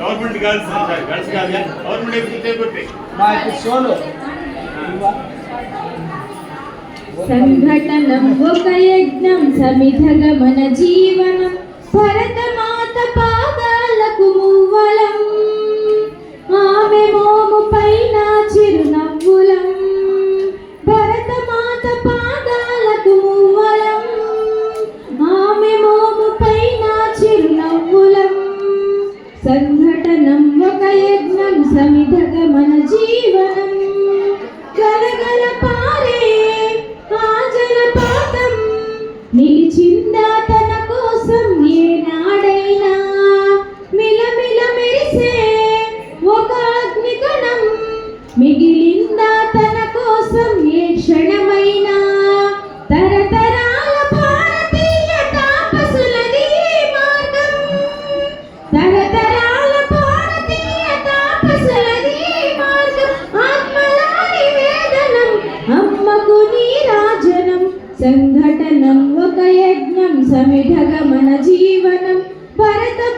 Government girls girls కాదు government executive మా యొక్క సోలో. సంఘటనం ఒక యజ్ఞం సమిధగ మన జీవనం. భరతమాత పాదాలకు మువ్వలం. ఆమె మోము పైన యజ్ఞం సమిధగ మన జీవనం. కలగల పారే ఆ జలపాతం నిలిచిందా తన కోసం ఏనాడైనా మిలమిల మెరిసే ఒక అగ్నికణం మిగిలి సంఘటనం ఒక యజ్ఞం సమిఢగమన జీవనం భరతమాత